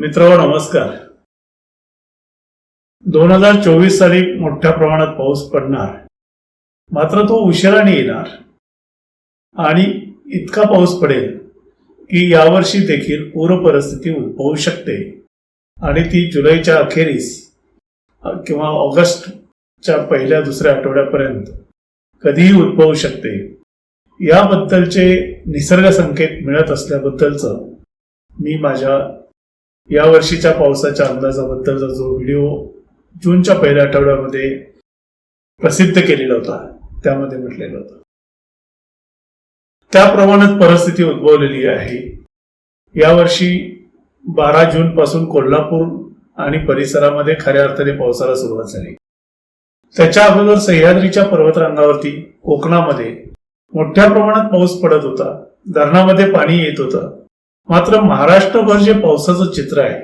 मित्र नमस्कार. दोन हजार चोवीस साली मोठ्या प्रमाणात पाऊस पडणार. मात्र तो उशिराने येणार. आणि इतका पाऊस पडेल की यावर्षी देखील पूर परिस्थिती उद्भवू शकते. आणि ती जुलैच्या अखेरीस किंवा ऑगस्टच्या पहिल्या दुसऱ्या आठवड्यापर्यंत कधीही उद्भवू शकते. याबद्दलचे निसर्ग संकेत मिळत असल्याबद्दलचं मी माझ्या या वर्षीच्या पावसाच्या अंदाजाबद्दलचा जो व्हिडिओ जूनच्या पहिल्या आठवड्यामध्ये प्रसिद्ध केलेला होता त्यामध्ये म्हटलेलं होतं. त्याप्रमाणेच परिस्थिती उद्भवलेली आहे. यावर्षी बारा जून पासून कोल्हापूर आणि परिसरामध्ये खऱ्या अर्थाने पावसाला सुरुवात झाली. त्याच्या अगोदर सह्याद्रीच्या पर्वतरांगावरती कोकणामध्ये मोठ्या प्रमाणात पाऊस पडत होता. धरणामध्ये पाणी येत होतं. मात्र महाराष्ट्रभर जे पावसाचं चित्र आहे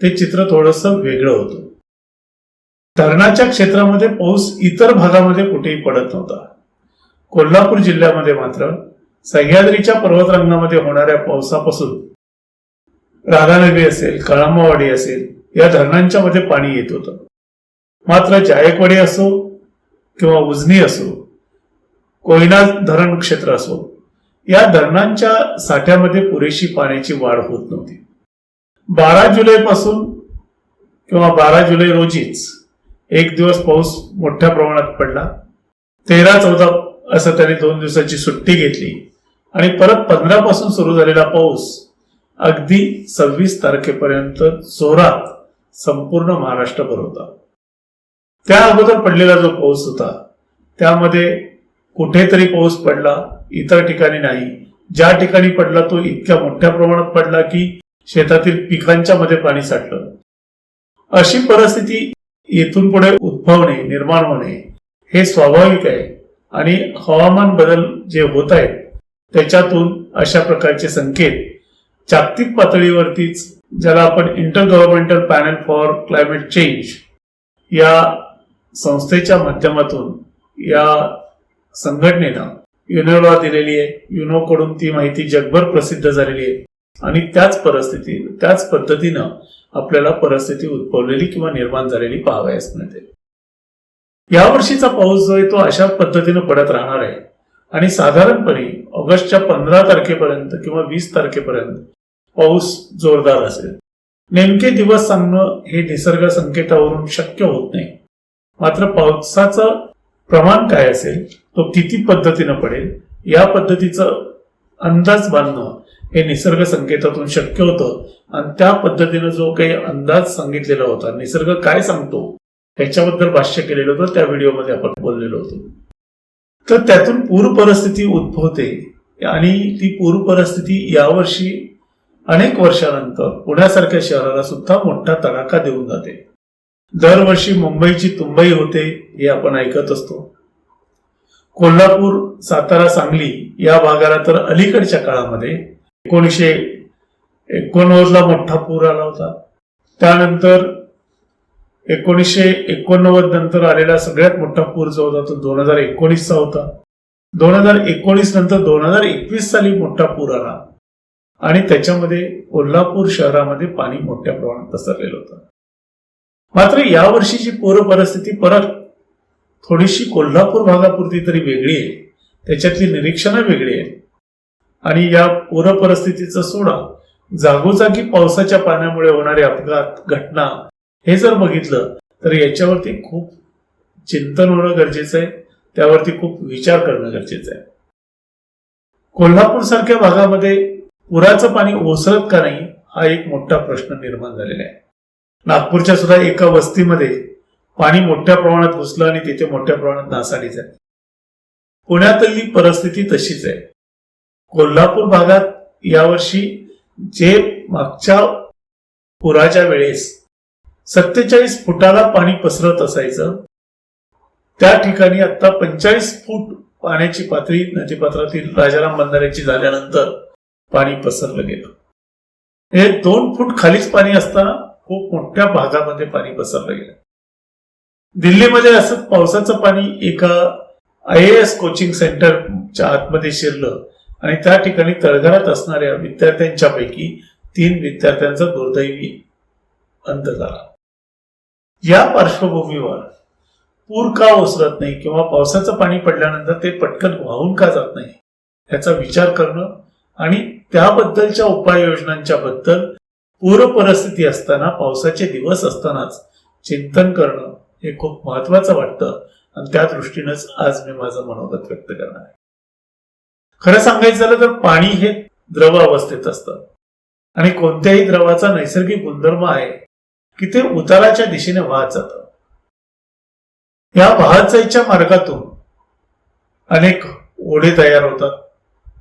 ते चित्र थोडस वेगळं होतं. धरणाच्या क्षेत्रामध्ये पाऊस इतर भागामध्ये कुठेही पडत नव्हता. कोल्हापूर जिल्ह्यामध्ये मात्र सह्याद्रीच्या पर्वतरांगामध्ये होणाऱ्या पावसापासून राधानगरी असेल कळंबावाडी असेल या धरणांच्या मध्ये पाणी येत होतं. मात्र जायकवाडी असो किंवा उजनी असो कोयना धरण क्षेत्र असो या धरणांच्या साठ्यामध्ये पुरेशी पाण्याची वाढ होत नव्हती. बारा जुलै पासून किंवा बारा जुलै रोजीच एक दिवस पाऊस मोठ्या प्रमाणात पडला. तेरा चौदा असं त्याने दोन दिवसाची सुट्टी घेतली. आणि परत पंधरा पासून सुरू झालेला पाऊस अगदी सव्वीस तारखेपर्यंत जोरात संपूर्ण महाराष्ट्रभर होता. त्या अगोदर पडलेला जो पाऊस होता त्यामध्ये कुठेतरी पाऊस पडला. इतर ठिकाणी नाही. ज्या ठिकाणी पडला तो इतक्या मोठ्या प्रमाणात पडला की शेतातील पिकांच्या मध्ये पाणी साठलं. अशी परिस्थिती येथून पुढे उद्भवणे निर्माण होणे हे स्वाभाविक आहे. आणि हवामान बदल जे होत आहेत त्याच्यातून अशा प्रकारचे संकेत जागतिक पातळीवरतीच ज्याला आपण inter governmental panel for climate change या संस्थेच्या माध्यमातून या संघटनेनं युनोला दिलेली आहे. युनोकडून ती माहिती जगभर प्रसिद्ध झालेली आहे. आणि त्याच परिस्थिती त्याच पद्धतीनं आपल्याला परिस्थिती उद्भवलेली किंवा निर्माण झालेली पाहावयास मिळते यावर्षीचा पाऊस जो आहे तो अशा पद्धतीनं पडत राहणार आहे. आणि साधारणपणे ऑगस्टच्या पंधरा तारखेपर्यंत किंवा वीस तारखेपर्यंत पाऊस जोरदार असेल. नेमके दिवस सांगणं हे निसर्ग संकेतावरून शक्य होत नाही. मात्र पावसाचं प्रमाण काय असेल तो किती पद्धतीनं पडेल या पद्धतीचं अंदाज बांधणं हे निसर्ग संकेतातून शक्य होतं. आणि त्या पद्धतीनं जो काही अंदाज सांगितलेला होता निसर्ग काय सांगतो ह्याच्याबद्दल भाष्य केलेलं होतं त्या व्हिडिओमध्ये आपण बोललेलो होतो. तर त्यातून पूर परिस्थिती उद्भवते आणि ती पूर परिस्थिती यावर्षी अनेक वर्षानंतर पुण्यासारख्या शहराला सुद्धा मोठा तडाखा देऊन जाते. दरवर्षी मुंबईची तुंबई होते हे आपण ऐकत असतो. कोल्हापूर सातारा सांगली या भागाला तर अलीकडच्या काळामध्ये एकोणीसशे एकोणनव्वदला मोठा पूर आला होता. त्यानंतर एकोणीसशे एकोणनव्वद नंतर आलेला सगळ्यात मोठा पूर जो होता तो दोन हजार एकोणीसचा होता. दोन हजार एकोणीस नंतर दोन हजार एकवीस साली मोठा पूर आला. आणि त्याच्यामध्ये कोल्हापूर शहरामध्ये पाणी मोठ्या प्रमाणात पसरलेलं होतं. मात्र यावर्षीची पूर परिस्थिती परत थोडीशी कोल्हापूर भागापुरती तरी वेगळी आहे. त्याच्यातली निरीक्षणं वेगळी आहेत. आणि या पूर परिस्थितीचा सोडा जागोजागी पावसाच्या पाण्यामुळे होणारे अपघात घटना हे जर बघितलं तर याच्यावरती खूप चिंतन होणं गरजेचं आहे. त्यावरती खूप विचार करणं गरजेचं आहे. कोल्हापूर सारख्या भागामध्ये पुराचं पाणी ओसरत का नाही हा एक मोठा प्रश्न निर्माण झालेला आहे. नागपूरच्या सुद्धा एका वस्तीमध्ये पाणी मोठ्या प्रमाणात घुसलं आणि तिथे मोठ्या प्रमाणात नासाडी झाली पुण्यातली परिस्थिती तशीच आहे. कोल्हापूर भागात यावर्षी जे मागच्या पुराच्या वेळेस सत्तेचाळीस फुटाला पाणी पसरत असायचं त्या ठिकाणी आता पंचेचाळीस फूट पाण्याची पातळी नदीपात्रातील राजाराम बंधाऱ्याची झाल्यानंतर पाणी पसरलं गेलं. हे दोन फूट खालीच पाणी असताना खूप मोठ्या भागामध्ये पाणी पसरलं गेलं. दिल्लीमध्ये असं पावसाचं पाणी एका आय एस कोचिंग सेंटरच्या आतमध्ये शिरलं आणि त्या ठिकाणी तळघरात असणाऱ्या विद्यार्थ्यांच्या पैकी तीन विद्यार्थ्यांचा दुर्दैवी अंत झाला. या पार्श्वभूमीवर पूर का ओसरत नाही किंवा पावसाचं पाणी पडल्यानंतर ते पटकन वाहून का जात नाही याचा विचार करणं आणि त्याबद्दलच्या उपाययोजनांच्या बद्दल पूर परिस्थिती असताना पावसाचे दिवस असतानाच चिंतन करणं हे खूप महत्वाचं वाटतं. आणि त्या दृष्टीनंच आज मी माझं मनोगत व्यक्त करणार आहे. खरं सांगायचं झालं तर पाणी हे द्रव अवस्थेत असतं. आणि कोणत्याही द्रवाचा नैसर्गिक गुणधर्म आहे की ते उताराच्या दिशेने वाहत जातं. या वाहत जायच्या मार्गातून अनेक ओढे तयार होतात.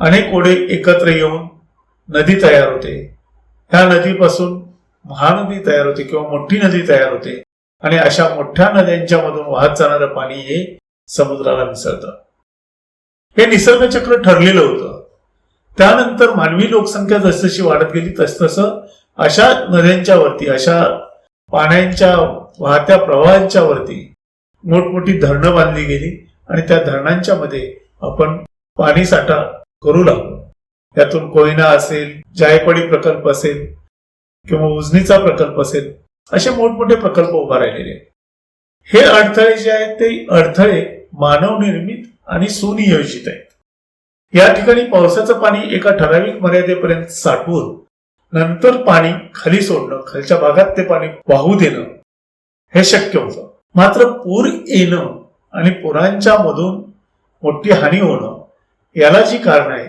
अनेक ओढे एकत्र येऊन नदी तयार होते. ह्या नदीपासून महानदी तयार होते किंवा मोठी नदी तयार होते. आणि अशा मोठ्या नद्यांच्या मधून वाहत जाणारं पाणी हे समुद्राला मिसळतं. हे निसर्ग चक्र ठरलेलं होतं. त्यानंतर मानवी लोकसंख्या जसजशी वाढत गेली तसतसं अशा नद्यांच्या वरती अशा पाण्याच्या वाहत्या प्रवाहांच्या वरती मोठमोठी धरणं बांधली गेली आणि त्या धरणांच्या मध्ये आपण पाणी साठा करू लागलो. त्यातून कोयना असेल जायकवाडी प्रकल्प असेल किंवा उजनीचा प्रकल्प असेल असे मोठमोठे प्रकल्प उभा राहिलेले आहेत. हे अडथळे जे आहेत ते अडथळे मानवनिर्मित आणि सुनियोजित आहेत या ठिकाणी पावसाचं पाणी एका ठराविक मर्यादेपर्यंत साठवून नंतर पाणी खाली सोडणं खालच्या भागात ते पाणी वाहू देणं हे शक्य होतं मात्र पूर येणं आणि पुरांच्या मधून मोठी हानी होणं याला जी कारण आहे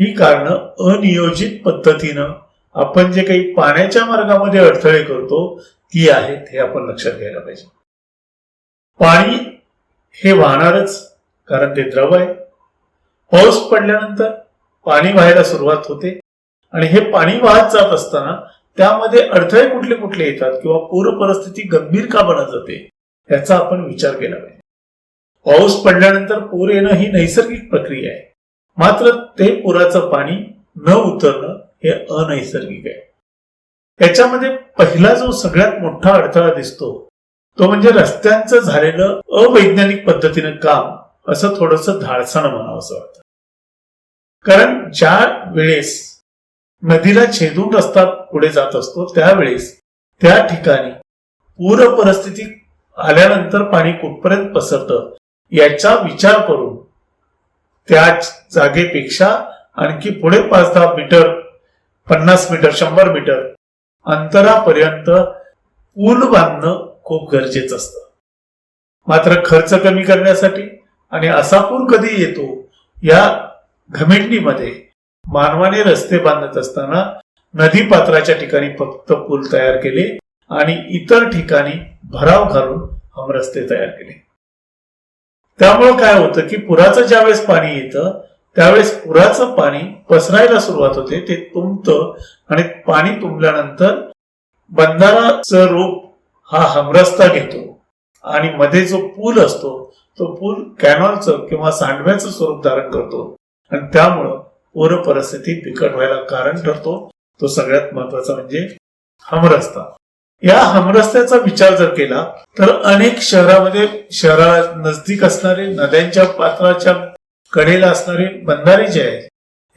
ही कारणं अनियोजित पद्धतीनं आपण जे काही पाण्याच्या मार्गामध्ये अडथळे करतो ती आहेत हे आपण लक्षात घ्यायला पाहिजे. पाणी हे वाहणारच कारण ते द्रव आहे. पाऊस पडल्यानंतर पाणी व्हायला सुरुवात होते. आणि हे पाणी वाहत जात असताना त्यामध्ये अडथळे कुठले कुठले येतात किंवा पूर परिस्थिती गंभीर का बनत जाते याचा आपण विचार केला पाहिजे. पाऊस पडल्यानंतर पूर येणं ही नैसर्गिक प्रक्रिया आहे. मात्र ते पुराचं पाणी न उतरणं हे अनैसर्गिक आहे. याच्यामध्ये पहिला जो सगळ्यात मोठा अडथळा दिसतो तो म्हणजे रस्त्यांचं झालेलं अवैज्ञानिक पद्धतीनं काम असं थोडस धाडसण म्हणावं असं वाटतं. कारण ज्या वेळेस नदीला छेदून रस्ता पुढे जात असतो त्यावेळेस त्या ठिकाणी पूर परिस्थिती आल्यानंतर पाणी कुठपर्यंत पसरतं याचा विचार करून त्याच जागेपेक्षा आणखी पुढे पाच दहा मीटर पन्नास मीटर शंभर मीटर अंतरापर्यंत पूल बांधणं खूप गरजेचं असतं. मात्र खर्च कमी करण्यासाठी आणि असा पूल कधी येतो या घमेंडीमध्ये मानवाने रस्ते बांधत असताना नदी पात्राच्या ठिकाणी फक्त पूल तयार केले आणि इतर ठिकाणी भराव घालून हम रस्ते तयार केले. त्यामुळं काय होतं की पुराचं ज्यावेळेस पाणी येतं त्यावेळेस पुराचं पाणी पसरायला सुरुवात होते ते तुंबतं आणि पाणी तुंबल्यानंतर बंधाराचं रूप हा हमरस्ता घेतो. आणि मध्ये जो पूल असतो तो पूल कॅनॉलचं किंवा सांडव्याचं स्वरूप धारण करतो. आणि त्यामुळं पूर परिस्थिती बिकट व्हायला कारण ठरतो. तो सगळ्यात महत्त्वाचा म्हणजे हमरस्ता. या हमरस्त्याचा विचार जर केला तर अनेक शहरामध्ये शहरा नजदीक असणारे नद्यांच्या पात्राच्या कडेला असणारे बंधारे जे आहेत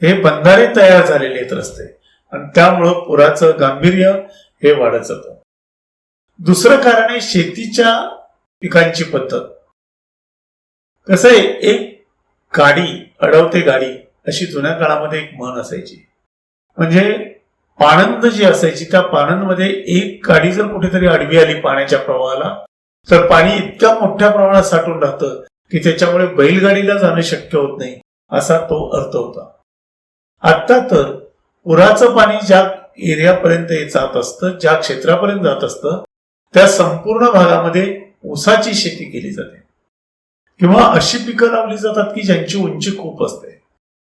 हे बंधारे तयार झालेले आहेत रस्ते. आणि त्यामुळं पुराचं गांभीर्य हे वाढत जातं. दुसरं कारण आहे शेतीच्या पिकांची पद्धत. कसं आहे एक गाडी अडवते गाडी अशी जुन्या काळामध्ये एक म्हण असायची. म्हणजे पाणंद जी असायची त्या पाणंदमध्ये एक गाडी जर कुठेतरी आडवी आली पाण्याच्या प्रवाहाला तर पाणी इतक्या मोठ्या प्रमाणात साठून राहतं की त्याच्यामुळे बैलगाडीला जाणं शक्य होत नाही असा तो अर्थ होता. आता तर पुराचं पाणी ज्या एरियापर्यंत जात असतं ज्या क्षेत्रापर्यंत जात असतं त्या संपूर्ण भागामध्ये ऊसाची शेती केली जाते. किंवा अशी पिकं लावली जातात की ज्यांची उंची खूप असते.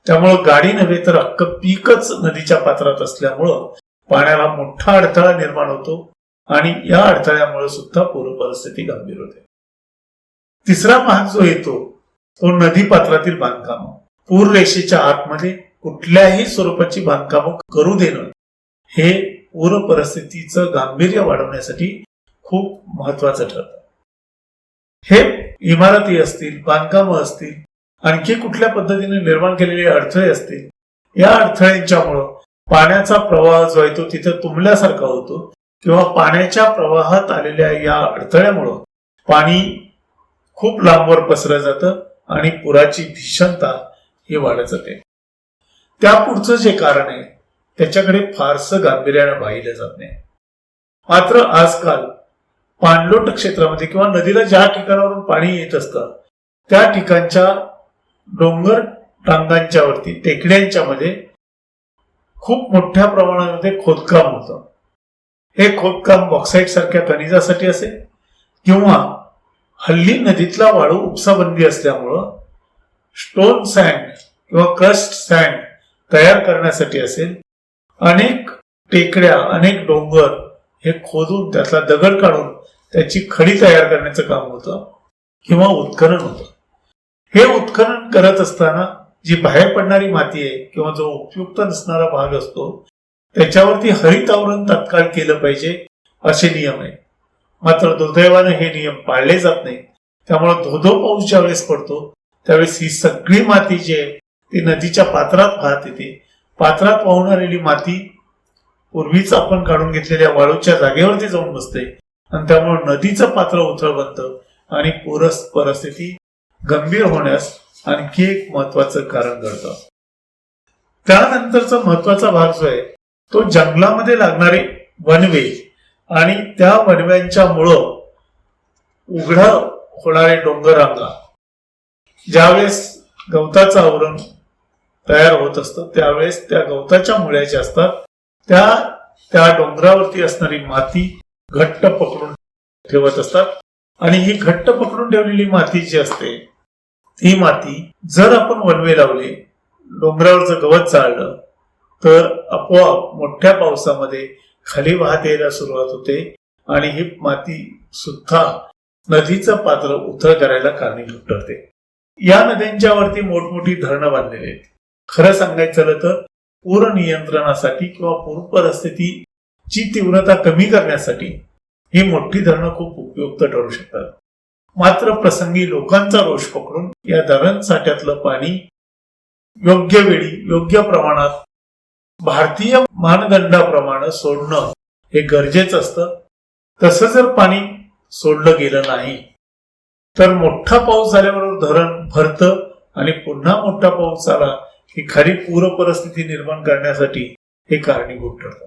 त्यामुळं गाडी नव्हे तर अख्ख पीकच नदीच्या पात्रात असल्यामुळं पाण्याला मोठा अडथळा निर्माण होतो आणि या अडथळ्यामुळे सुद्धा पूर परिस्थिती गंभीर होते. तिसरा भाग जो येतो तो नदी पात्रातील बांधकाम. पूर रेषेच्या आतमध्ये कुठल्याही स्वरूपाची बांधकामं करू देणं हे पूर परिस्थितीचं गांभीर्य वाढवण्यासाठी खूप महत्वाचं ठरतं. हे इमारती असतील बांधकामं असतील आणखी कुठल्या पद्धतीने निर्माण केलेले अडथळे असतील? या अडथळ्यांच्यामुळं पाण्याचा प्रवाह जो आहे तो तिथे तुंबल्यासारखा होतो किंवा पाण्याच्या प्रवाहात आलेल्या या अडथळ्यामुळं पाणी खूप लांबवर पसरलं जातं आणि पुराची भीषणता ही वाढत जाते. त्या पुढचं जे कारण आहे त्याच्याकडे फारसं गांभीर्यानं पाहिलं जात नाही. मात्र आजकाल पाणलोट क्षेत्रामध्ये किंवा नदीला ज्या ठिकाणावरून पाणी येत असतं त्या ठिकाणच्या डोंगर रांगांच्या वरती टेकड्यांच्या मध्ये खूप मोठ्या प्रमाणामध्ये खोदकाम होतं. हे खोदकाम बॉक्साईट सारख्या खनिजासाठी असेल किंवा हल्ली नदीतला वाळू उपसाबंदी असल्यामुळं स्टोन सँड किंवा क्रस्ट सँड तयार करण्यासाठी असेल अनेक टेकड्या अनेक डोंगर हे खोदून त्यातला दगड काढून त्याची खडी तयार करण्याचं काम होतं किंवा उत्खनन होतं. हे उत्खनन करत असताना जी बाहेर पडणारी माती आहे किंवा जो उपयुक्त नसणारा भाग असतो त्याच्यावरती हरित आवरण तत्काळ केलं पाहिजे असे नियम आहे. मात्र दुर्दैवानं हे नियम पाळले जात नाही त्यामुळे धोधो पाऊस ज्यावेळेस पडतो त्यावेळेस ही सगळी माती जी आहे ती नदीच्या पात्रात वाहत येते. पात्रात वाहून आलेली माती पूर्वीच आपण काढून घेतलेल्या वाळूच्या जागेवरती जाऊन बसते. आणि त्यामुळे नदीचं पात्र उथळ बनतं आणि पूरस परिस्थिती गंभीर होण्यास आणखी एक महत्वाचं कारण घडतं. त्यानंतरचा महत्त्वाचा भाग जो आहे तो जंगलामध्ये लागणारे वनवे आणि त्या वनव्यांच्या मुळं उघड होणारे डोंगरांगा. ज्यावेळेस गवताचं आवरण तयार होत असतं त्यावेळेस त्या गवताच्या मुळ्या ज्या असतात त्या त्या डोंगरावरती असणारी माती घट्ट पकडून ठेवत असतात. आणि ही घट्ट पकडून ठेवलेली माती जी असते ती माती जर आपण वनवे लावले डोंगरावरचं गवत चाललं तर आपोआप मोठ्या पावसामध्ये खाली वाहत यायला सुरुवात होते आणि ही माती सुद्धा नदीचं पात्र उथळ करायला कारणीभूत ठरते. या नद्यांच्या वरती मोठमोठी धरणं बांधलेली आहेत. खरं सांगायचं झालं तर पूर नियंत्रणासाठी किंवा पूर परिस्थितीची तीव्रता कमी करण्यासाठी ही मोठी धरणं खूप उपयुक्त ठरू शकतात. मात्र प्रसंगी लोकांचा रोष पकडून या धरण साठ्यातलं पाणी योग्य वेळी योग्य प्रमाणात भारतीय मानदंडाप्रमाणे सोडणं हे गरजेचं असतं. तसं जर पाणी सोडलं गेलं नाही तर मोठा पाऊस झाल्याबरोबर धरण भरतं आणि पुन्हा मोठा पाऊस आला की खरी पूर परिस्थिती निर्माण करण्यासाठी हे कारणीभूत ठरतं.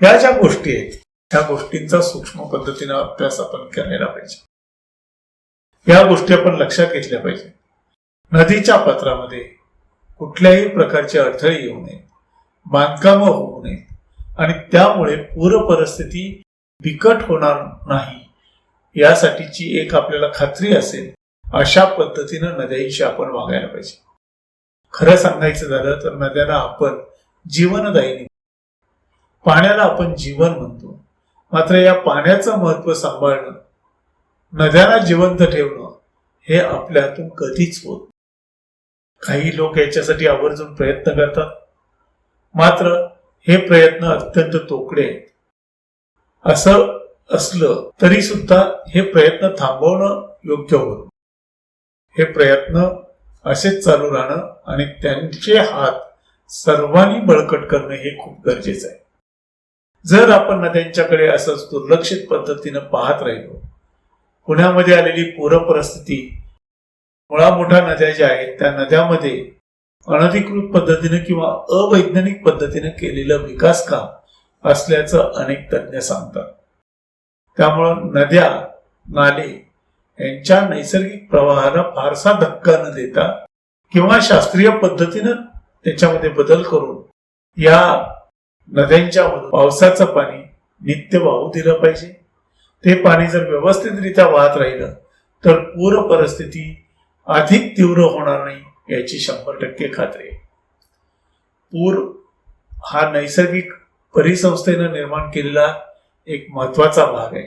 ह्या ज्या गोष्टी आहेत त्या गोष्टींचा सूक्ष्म पद्धतीने अभ्यास आपण करायला पाहिजे. या गोष्टी आपण लक्षात घेतल्या पाहिजे. नदीच्या पत्रामध्ये कुठल्याही प्रकारचे अडथळे येऊ नये बांधकामं होऊ नयेत आणि त्यामुळे पूर परिस्थिती बिकट होणार नाही यासाठीची एक आपल्याला खात्री असेल अशा पद्धतीनं नद्यांशी आपण वागायला पाहिजे. खरं सांगायचं झालं तर नद्याला आपण जीवनदायिनी पाण्याला आपण जीवन म्हणतो. मात्र या पाण्याचं महत्त्व सांभाळणं नद्यांना जिवंत ठेवणं हे आपल्या हातून कधीच होत काही लोक याच्यासाठी आवर्जून प्रयत्न करतात. मात्र हे प्रयत्न अत्यंत तोकडे आहेत. असं असलं तरी सुद्धा हे प्रयत्न थांबवणं योग्य होत हे प्रयत्न असेच चालू राहणं आणि त्यांचे हात सर्वांनी बळकट करणं हे खूप गरजेचं आहे. जर आपण नद्यांच्याकडे असंच दुर्लक्षित पद्धतीनं पाहत राहिलो पुण्यामध्ये आलेली पूर परिस्थिती मुळा मोठ्या नद्या ज्या आहेत त्या नद्यामध्ये अनधिकृत पद्धतीनं किंवा अवैज्ञानिक पद्धतीनं केलेलं विकास काम असल्याचं अनेक तज्ज्ञ सांगतात. त्यामुळं नद्या नाले यांच्या नैसर्गिक प्रवाहाला फारसा धक्का न देता किंवा शास्त्रीय पद्धतीनं त्याच्यामध्ये बदल करून या नद्यांच्या पावसाचं पाणी नित्य वाहू दिलं पाहिजे. ते पाणी जर व्यवस्थितरित्या वाहत राहिलं तर पूर परिस्थिती अधिक तीव्र होणार नाही याची शंभर टक्के खात्री आहे. पूर हा नैसर्गिक परिसंस्थेनं निर्माण केलेला एक महत्त्वाचा भाग आहे.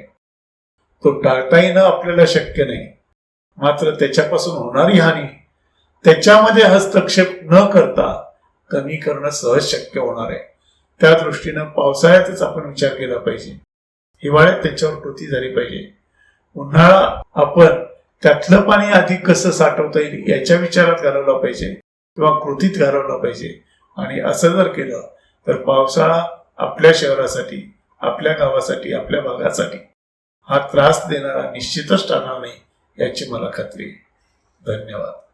तो टाळता येणं आपल्याला शक्य नाही. मात्र त्याच्यापासून होणारी हानी त्याच्यामध्ये हस्तक्षेप न करता कमी करणं सहज शक्य होणार आहे. त्या दृष्टीनं पावसाळ्यातच आपण विचार केला पाहिजे. हिवाळ्यात त्याच्यावर कृती झाली पाहिजे. उन्हाळा आपण त्यातलं पाणी अधिक कसं साठवता येईल याच्या विचारात घालवला पाहिजे किंवा कृतीत घालवला पाहिजे. आणि असं जर केलं तर पावसाळा आपल्या शहरासाठी आपल्या गावासाठी आपल्या भागासाठी हा त्रास देणारा निश्चितच टाळणार नाही याची मला खात्री आहे. धन्यवाद.